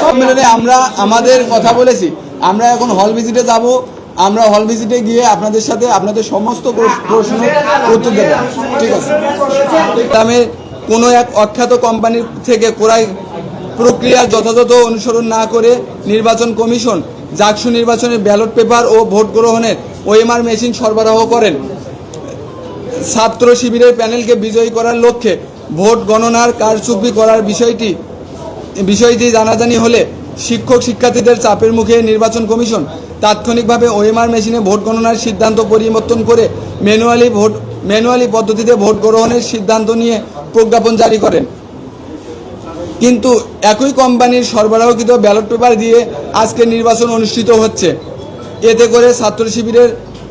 সম্মেলনে আমরা আমাদের কথা বলেছি আমরা এখন হল ভিজিটে যাব আমরা হল ভিজিটে গিয়ে আপনাদের সাথে আপনাদের সমস্ত প্রশ- প্রশ্ন উত্তর দেব। ঠিক আছে? দামে কোনো এক অখ্যাত কোম্পানির থেকে ক্রয় প্রক্রিয়া যথাযথ অনুসরণ না করে নির্বাচন কমিশন জাকসু নির্বাচনের ব্যালট পেপার ও ভোট গ্রহণের ওএমআর মেশিন সরবরাহ করেন। ছাত্র শিবিরের প্যানেলকে বিজয়ী করার লক্ষ্যে ভোট গণনার কারচুপি করার বিষয়টি বিষয়টি জানাজানি হলে শিক্ষক শিক্ষার্থীদের চাপের মুখে নির্বাচন কমিশন তাৎক্ষণিকভাবে ওএমআর মেশিনে ভোট গণনার সিদ্ধান্ত পরিবর্তন করে ম্যানুয়ালি ভোট, ম্যানুয়ালি পদ্ধতিতে ভোট গ্রহণের সিদ্ধান্ত নিয়ে প্রজ্ঞাপন জারি করেন। কিন্তু একই কোম্পানির সরবরাহকৃত ব্যালট পেপার দিয়ে আজকে নির্বাচন অনুষ্ঠিত হচ্ছে। এতে করে ছাত্র শিবিরের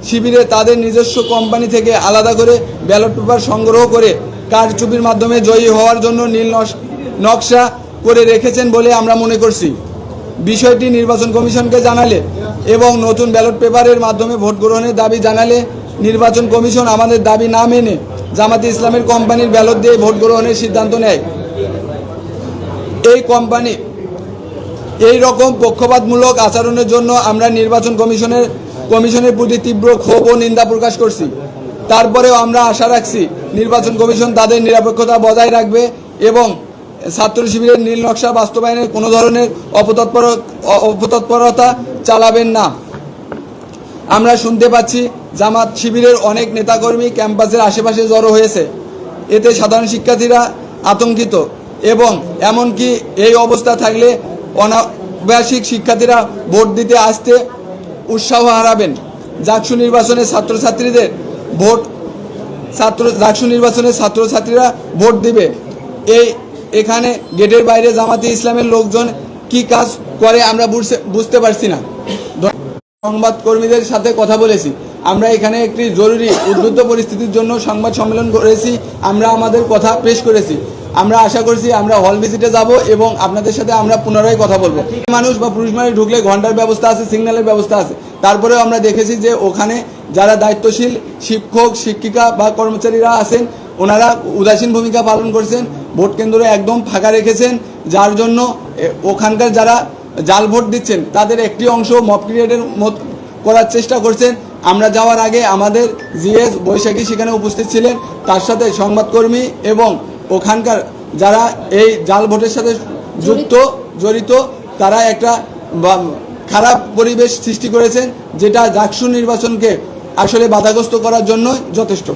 শিবিরে তাদের নিজস্ব কোম্পানি থেকে আলাদা করে ব্যালট পেপার সংগ্রহ করে কারচুপির মাধ্যমে জয়ী হওয়ার জন্য নীল নকশা করে রেখেছেন বলে আমরা মনে করছি। বিষয়টি নির্বাচন কমিশনকে জানালে এবং নতুন ব্যালট পেপারের মাধ্যমে ভোট গ্রহণের দাবি জানালে নির্বাচন কমিশন আমাদের দাবি না মেনে জামাতে ইসলামের কোম্পানির ব্যালট দিয়ে ভোট গ্রহণের সিদ্ধান্ত নেয়। এই কোম্পানি এই রকম পক্ষপাতমূলক আচরণের জন্য আমরা নির্বাচন কমিশনের কমিশনের প্রতি তীব্র ক্ষোভ ও নিন্দা প্রকাশ করছি। তারপরেও আমরা আশা রাখছি নির্বাচন কমিশন তাদের নিরপেক্ষতা বজায় রাখবে এবং ছাত্র শিবিরের নীল নকশা বাস্তবায়নের কোনো ধরনের অপতৎপর অপতৎপরতা চালাবেন না। আমরা শুনতে পাচ্ছি জামাত শিবিরের অনেক নেতাকর্মী ক্যাম্পাসের আশেপাশে জড়ো হয়েছে। এতে সাধারণ শিক্ষার্থীরা আতঙ্কিত এবং এমনকি এই অবস্থা থাকলে অনাবাসিক শিক্ষার্থীরা ভোট দিতে আসতে উৎসাহ হারাবেন। জাকসু নির্বাচনে ছাত্রছাত্রীদের ভোট, ছাত্র জাকসু নির্বাচনে ছাত্রছাত্রীরা ভোট দিবে। এই, এখানে গেটের বাইরে জামাতে ইসলামের লোকজন কি কাজ করে আমরা বুঝতে পারছি না। সংবাদ কর্মীদের সাথে কথা বলেছি। আমরা এখানে একটি জরুরি উদ্বুদ্ধ পরিস্থিতির জন্য সংবাদ সম্মেলন করেছি। আমরা আমাদের কথা পেশ করেছি। আমরা আশা করছি আমরা হল ভিজিটে যাব এবং আপনাদের সাথে আমরা পুনরায় কথা বলব। মানুষ বা পুরুষ মানুষ ঢুকলে ঘণ্টার ব্যবস্থা আছে সিগন্যালের ব্যবস্থা আছে। তারপরেও আমরা দেখেছি যে ওখানে যারা দায়িত্বশীল, শিক্ষক, শিক্ষিকা বা কর্মচারীরা আছেন, ওনারা উদাসীন ভূমিকা পালন করছেন, ভোট কেন্দ্র একদম ফাঁকা রেখেছেন, যার জন্য ওখানকার যারা জাল ভোট দিচ্ছেন, তাদের একটি অংশ মব ক্রিয়েটের মত করার চেষ্টা করছেন। আমরা যাওয়ার আগে আমাদের জিএস বৈশাখী সেখানে উপস্থিত ছিলেন। তার সাথে সংবাদকর্মী এবং ওখানকার যারা এই জাল ভোটের সাথে যুক্ত, জড়িত, তারা একটা খারাপ পরিবেশ সৃষ্টি করেছেন, যেটা জাকসু নির্বাচনকে আসলে বাধাগ্রস্ত করার জন্য যথেষ্ট।